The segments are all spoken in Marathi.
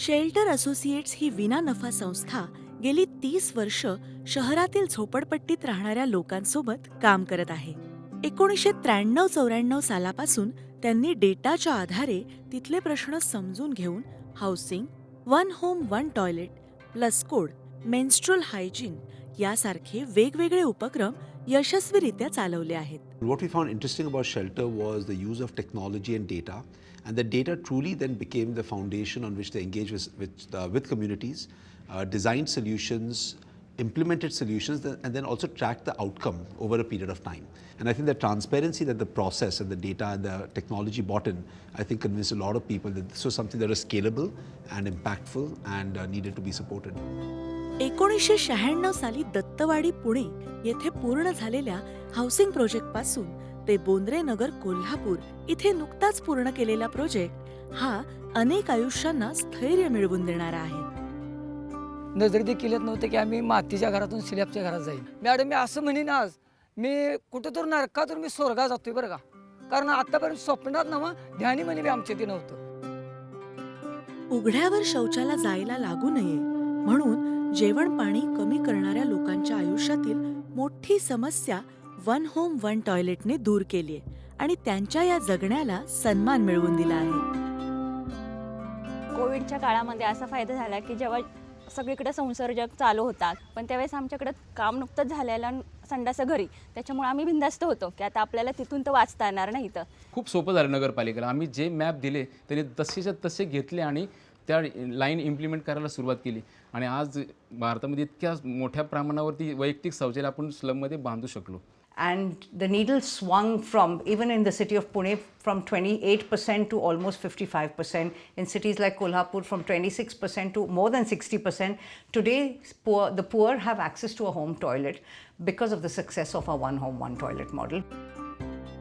शेल्टर असोसिएट्स ही विना नफा संस्था गेली तीस वर्ष शहरातील झोपडपट्टीत राहणाऱ्या लोकांसोबत काम करत आहे. एकोणीसशे त्र्याण्णव चौऱ्याण्णव सालापासून त्यांनी डेटाच्या आधारे तिथले प्रश्न समजून घेऊन housing one home one toilet plus code menstrual hygiene यासारखे वेगवेगळे उपक्रम यशस्वीरित्या चालवले आहेत What we found interesting about Shelter was the use of technology and data, and the data truly then became the foundation on which they engage with, with, uh, with communities, uh, designed solutions, implemented solutions, th- and then also tracked the outcome over a period of time. And I think the transparency that the process and the data and the technology brought in, I think convinced a lot of people that this was something that was scalable and impactful and uh, needed to be supported. एकोणीसशे शहाण्णव साली दत्तवाडी पुणे येथे पूर्ण झालेल्या हाऊसिंग प्रोजेक्टपासून ते बोंद्रे नगर कोल्हापूर इथे नुकताच पूर्ण केलेला प्रोजेक्ट हा अनेक आयुष्यांना स्थैर्य मिळवून देणारा आहे. नजर देखील येत नव्हतं की आम्ही मातीच्या घरातून स्लॅबच्या घरात जाईल मॅडम मी असं म्हणेन आज मी कुठं तर नरकातून मी स्वर्गात जातोय बरं का. कारण आतापर्यंत स्वप्नात नवा ध्यानी म्हणे आमच्या ते नव्हतं. उघड्यावर शौचाला जायला लागू नये म्हणून जेवण पाणी कमी करणाऱ्या लोकांच्या आयुष्यातील मोठी समस्या वन होम वन टॉयलेटने दूर केली आणि त्यांच्या या जगण्याला सन्मान मिळवून दिला आहे. कोविडच्या काळामध्ये असा फायदा झाला की जेव्हा सगळीकडे संसर्जक चालू होतात पण त्यावेळेस आमच्याकडे काम नुकतंच झालेलं संडासं घरी त्याच्यामुळे आम्ही बिंदास्त होतो की आता आपल्याला तिथून तर वाचता येणार नाही तर खूप सोपं झालं नगरपालिकेला. आम्ही जे मॅप दिले त्यांनी तसेच्या तसे घेतले आणि त्या लाईन इम्प्लिमेंट करायला सुरुवात केली आणि आज भारतामध्ये इतक्या मोठ्या प्रमाणावरती वैयक्तिक शौचालय आपण स्लममध्ये बांधू शकलो and the needle swung from even in the city of Pune from 28% to almost 55%. In cities like Kolhapur, from 26% to more than 60%. Today, poor, the poor have access to a home toilet because of the success of our one home, one toilet model.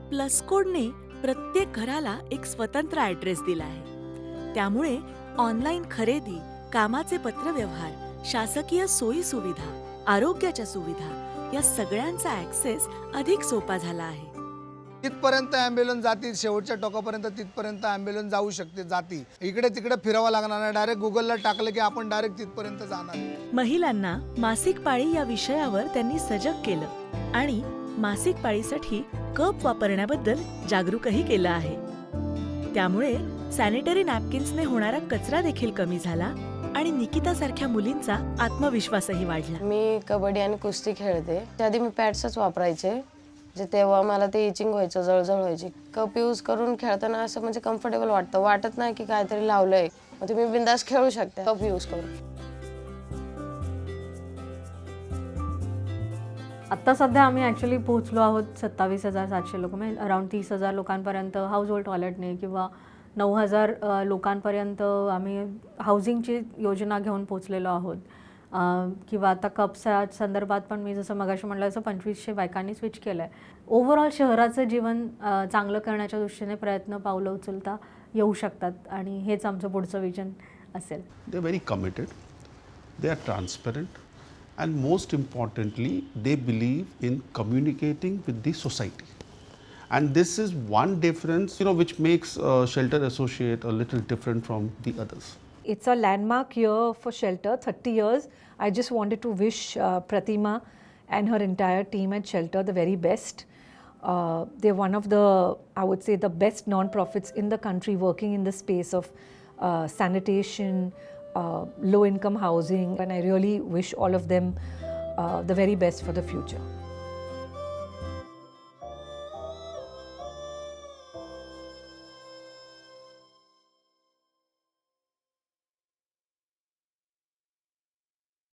Plus कोडने प्रत्येक घराला एक स्वतंत्र ॲड्रेस दिला आहे त्यामुळे ऑनलाईन खरेदी कामाचे पत्रव्यवहार शासकीय सोयी सुविधा आरोग्याच्या सुविधा या सगळ्यांचा ॲक्सेस अधिक सोपा झाला आहे. तिथपर्यंत ॲम्ब्युलन्स जातील शेवटच्या टोकापर्यंत तिथपर्यंत ॲम्ब्युलन्स जाऊ शकते जाती इकडे तिकडे फिरावं लागणार नाही डायरेक्ट गुगलला टाकलं की आपण डायरेक्ट तिथपर्यंत जाणार महिलांना मासिक पाळी या विषयावर त्यांनी सजग केलं आणि मासिक पाळीसाठी कप वापरण्याबद्दल जागरूकही केलं आहे. त्यामुळे सॅनिटरी नॅपकिन्सने होणारा कचरा देखील कमी झाला आणि निकितासारख्या मुलींचा आत्मविश्वासही वाढला. मी कबड्डी आणि कुस्ती खेळते. त्याआधी मी पॅड्सच वापरायचे जे तेव्हा मला ते इचिंग व्हायचं जळजळ व्हायची. कप यूज करून खेळताना असं म्हणजे कम्फर्टेबल वाटतं. वाटत नाही की काहीतरी लावलंय. मग तुम्ही बिंदास खेळू शकता. कप यूज करून. आत्ता सध्या आम्ही ॲक्च्युली पोहोचलो आहोत सत्तावीस हजार सातशे लोक. म्हणजे अराऊंड तीस हजार लोकांपर्यंत हाऊस होल्ड टॉयलेटने किंवा नऊ हजार लोकांपर्यंत आम्ही हाऊसिंगची योजना घेऊन पोचलेलो आहोत. किंवा आता कपच्या संदर्भात पण मी जसं मगाशी म्हटलं असं पंचवीसशे बायकांनी स्विच केलं आहे ओव्हरऑल शहराचं जीवन चांगलं करण्याच्या दृष्टीने प्रयत्न पावलं उचलता येऊ शकतात आणि हेच आमचं पुढचं विजन असेल. They're very committed they are transparent, and most importantly they believe in communicating with the society And this is one difference, you know, which makes uh, Shelter Associate a little different from the others. It's a landmark year for Shelter, 30 years. I just wanted to wish uh, Pratima and her entire team at Shelter the very best. Uh, they're one of the, I would say, the best non-profits in the country working in the space of uh, sanitation, uh, low income housing, and I really wish all of them uh, the very best for the future.